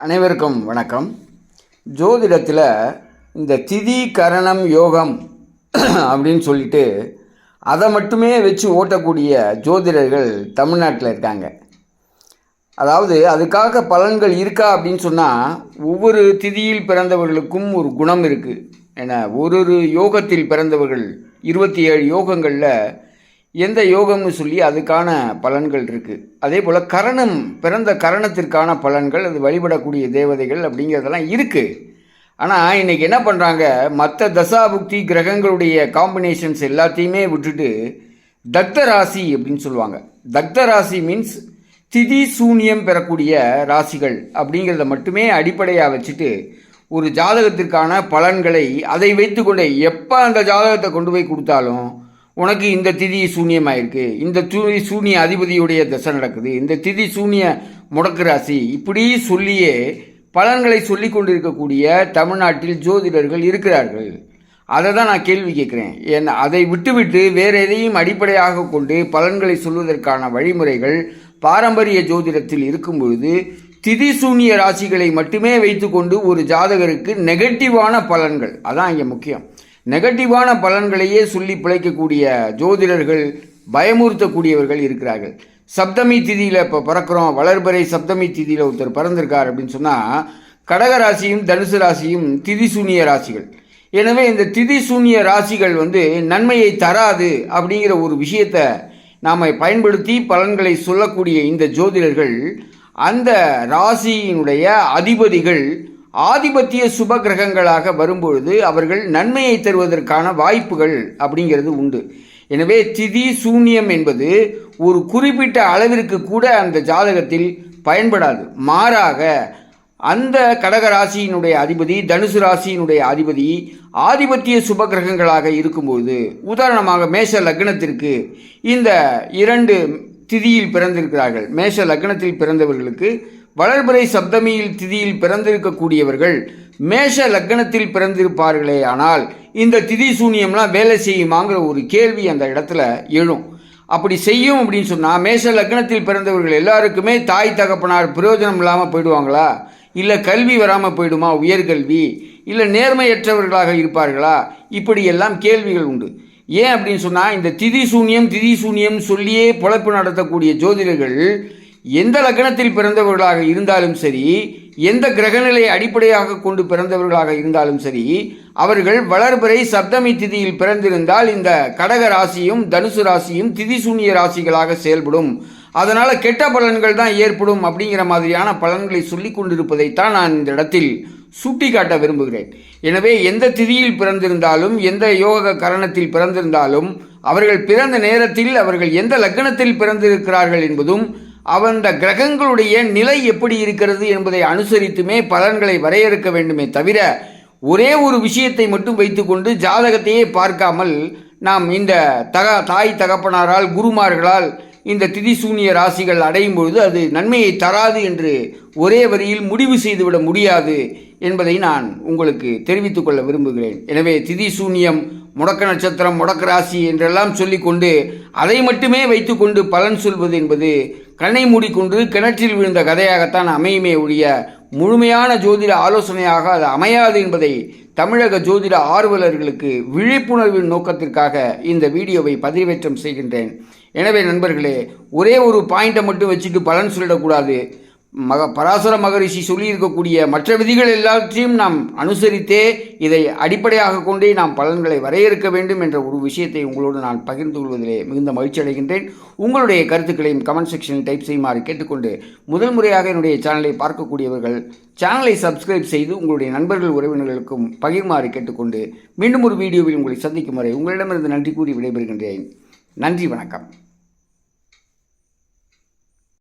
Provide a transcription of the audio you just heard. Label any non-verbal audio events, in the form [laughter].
அனைவருக்கும் வணக்கம். ஜோதிடத்தில் இந்த திதி கரணம் யோகம் [clears throat] அப்படின்னு சொல்லிட்டு அதை மட்டுமே வச்சு ஓட்டக்கூடிய ஜோதிடர்கள் தமிழ்நாட்டில் இருக்காங்க. அதாவது அதுக்காக பலன்கள் இருக்கா அப்படின்னு சொன்னால் ஒவ்வொரு திதியில் பிறந்தவர்களுக்கும் ஒரு குணம் இருக்குது என ஒரு ஒரு யோகத்தில் பிறந்தவர்கள் இருபத்தி ஏழு யோகங்களில் எந்த யோகம்னு சொல்லி அதுக்கான பலன்கள் இருக்குது அதே போல் கரணம் பிறந்த கரணத்திற்கான பலன்கள் அது வழிபடக்கூடிய தேவதைகள் அப்படிங்கிறதெல்லாம் இருக்குது ஆனால் இன்றைக்கி என்ன பண்ணுறாங்க மற்ற தசாபுக்தி கிரகங்களுடைய காம்பினேஷன்ஸ் எல்லாத்தையுமே விட்டுட்டு தக்த ராசி அப்படின்னு சொல்லுவாங்க. தக்த ராசி மீன்ஸ் திதி சூன்யம் பெறக்கூடிய ராசிகள் அப்படிங்கிறத மட்டுமே அடிப்படையாக வச்சுட்டு ஒரு ஜாதகத்திற்கான பலன்களை அதை வைத்துக்கொண்டே எப்போ அந்த ஜாதகத்தை கொண்டு போய் கொடுத்தாலும் உனக்கு இந்த திதி சூன்யமாயிருக்கு. இந்த திதி சூனிய அதிபதியுடைய தசை நடக்குது. இந்த திதி சூனிய முடக்கு ராசி இப்படி சொல்லியே பலன்களை சொல்லி கொண்டிருக்கக்கூடிய தமிழ்நாட்டில் ஜோதிடர்கள் இருக்கிறார்கள். அதை தான் நான் கேள்வி கேட்குறேன். ஏன்னா அதை விட்டுவிட்டு வேறு எதையும் அடிப்படையாக கொண்டு பலன்களை சொல்வதற்கான வழிமுறைகள் பாரம்பரிய ஜோதிடத்தில் இருக்கும் பொழுது திதி சூனிய ராசிகளை மட்டுமே வைத்துக்கொண்டு ஒரு ஜாதகருக்கு நெகட்டிவான பலன்கள். அதான் இங்கே முக்கியம். நெகட்டிவான பலன்களையே சொல்லி பிழைக்கக்கூடிய ஜோதிடர்கள் பயமுறுத்தக்கூடியவர்கள் இருக்கிறார்கள். சப்தமி திதியில் இப்போ பிறக்கிறோம் வளர்பறை சப்தமி திதியில் ஒருத்தர் பிறந்திருக்கார் அப்படின்னு சொன்னால் கடக ராசியும் தனுசு ராசியும் திதி சூனிய ராசிகள். எனவே இந்த திதி சூனிய ராசிகள் வந்து நன்மையை தராது அப்படிங்கிற ஒரு விஷயத்தை நாம் பயன்படுத்தி பலன்களை சொல்லக்கூடிய இந்த ஜோதிடர்கள் அந்த ராசியினுடைய அதிபதிகள் ஆதிபத்திய சுப கிரகங்களாக வரும்பொழுது அவர்கள் நன்மையை தருவதற்கான வாய்ப்புகள் அப்படிங்கிறது உண்டு. எனவே திதி சூன்யம் என்பது ஒரு குறிப்பிட்ட அளவிற்கு கூட அந்த ஜாதகத்தில் பயன்படாது. மாறாக அந்த கடக ராசியினுடைய அதிபதி தனுசு ராசியினுடைய அதிபதி ஆதிபத்திய சுப கிரகங்களாக இருக்கும்போது உதாரணமாக மேஷ லக்னத்திற்கு இந்த இரண்டு திதியில் பிறந்திருக்கிறார்கள். மேஷ லக்னத்தில் பிறந்தவர்களுக்கு வளர்பிறை சப்தமியில் திதியில் பிறந்திருக்கக்கூடியவர்கள் மேஷ லக்னத்தில் பிறந்திருப்பார்களே ஆனால் இந்த திதி சூன்யம்லாம் வேலை செய்யுமாங்கிற ஒரு கேள்வி அந்த இடத்துல எழும். அப்படி செய்யும் அப்படின்னு சொன்னால் மேஷ லக்னத்தில் பிறந்தவர்கள் எல்லாருக்குமே தாய் தகப்பனார் பிரயோஜனம் இல்லாமல் போயிடுவாங்களா? இல்லை கல்வி வராமல் போயிடுமா உயர்கல்வி இல்லை நேர்மையற்றவர்களாக இருப்பார்களா? இப்படியெல்லாம் கேள்விகள் உண்டு. ஏன் அப்படின்னு சொன்னால் இந்த திதி சூன்யம் திதி சூன்யம் சொல்லியே பொழப்பு நடத்தக்கூடிய ஜோதிடர்கள் எந்த லக்னத்தில் பிறந்தவர்களாக இருந்தாலும் சரி எந்த கிரகநிலை அடிப்படையாக கொண்டு பிறந்தவர்களாக இருந்தாலும் சரி அவர்கள் வளர்பிறை சப்தமி திதியில் பிறந்திருந்தால் இந்த கடக ராசியும் தனுசு ராசியும் திதி சூன்ய ராசிகளாக செயல்படும். அதனால் கெட்ட பலன்கள் தான் ஏற்படும் அப்படிங்கிற மாதிரியான பலன்களை சொல்லி கொண்டிருப்பதைத்தான் நான் இந்த இடத்தில் சுட்டிக்காட்ட விரும்புகிறேன். எனவே எந்த திதியில் பிறந்திருந்தாலும் எந்த யோக கரணத்தில் பிறந்திருந்தாலும் அவர்கள் பிறந்த நேரத்தில் அவர்கள் எந்த லக்னத்தில் பிறந்திருக்கிறார்கள் என்பதும் அந்த கிரகங்களுடைய நிலை எப்படி இருக்கிறது என்பதை அனுசரித்துமே பலன்களை வரையறுக்க வேண்டுமே தவிர ஒரே ஒரு விஷயத்தை மட்டும் வைத்துக்கொண்டு ஜாதகத்தையே பார்க்காமல் நாம் இந்த தக தாய் தகப்பனாரால் குருமார்களால் இந்த திதிசூனிய ராசிகள் அடையும் பொழுது அது நன்மையை தராது என்று ஒரே வரியில் முடிவு செய்துவிட முடியாது என்பதை நான் உங்களுக்கு தெரிவித்துக் கொள்ள விரும்புகிறேன். எனவே திதிசூன்யம் முடக்க நட்சத்திரம் முடக்க ராசி என்றெல்லாம் சொல்லிக்கொண்டு அதை மட்டுமே வைத்துக்கொண்டு பலன் சொல்வது என்பது கண்ணை மூடிக்கொண்டு கிணற்றில் விழுந்த கதையாகத்தான் அமையுமே ஒழிய முழுமையான ஜோதிட ஆலோசனையாக அது அமையாது என்பதை தமிழக ஜோதிட ஆர்வலர்களுக்கு விழிப்புணர்வின் நோக்கத்திற்காக இந்த வீடியோவை பதிவேற்றம் செய்கின்றேன். எனவே நண்பர்களே ஒரே ஒரு பாயிண்டை மட்டும் வச்சுட்டு பலன் சொல்லிடக்கூடாது. மக பராசர மகரிஷி சொல்லியிருக்கக்கூடிய மற்ற விதிகள் எல்லாவற்றையும் நாம் அனுசரித்தே இதை அடிப்படையாக கொண்டே நாம் பலன்களை வரையறுக்க வேண்டும் என்ற ஒரு விஷயத்தை உங்களோடு நான் பகிர்ந்து கொள்வதிலே மிகுந்த மகிழ்ச்சி அடைகின்றேன். உங்களுடைய கருத்துக்களையும் கமெண்ட் செக்ஷனில் டைப் செய்யுமாறு கேட்டுக்கொண்டு முதல் முறையாக என்னுடைய சேனலை பார்க்கக்கூடியவர்கள் சேனலை சப்ஸ்கிரைப் செய்து உங்களுடைய நண்பர்கள் உறவினர்களுக்கும் பகிர்மாறு கேட்டுக்கொண்டு மீண்டும் ஒரு வீடியோவில் உங்களை சந்திக்கும் வரை உங்களிடமிருந்து நன்றி கூறி விடைபெறுகின்றேன். நன்றி வணக்கம்.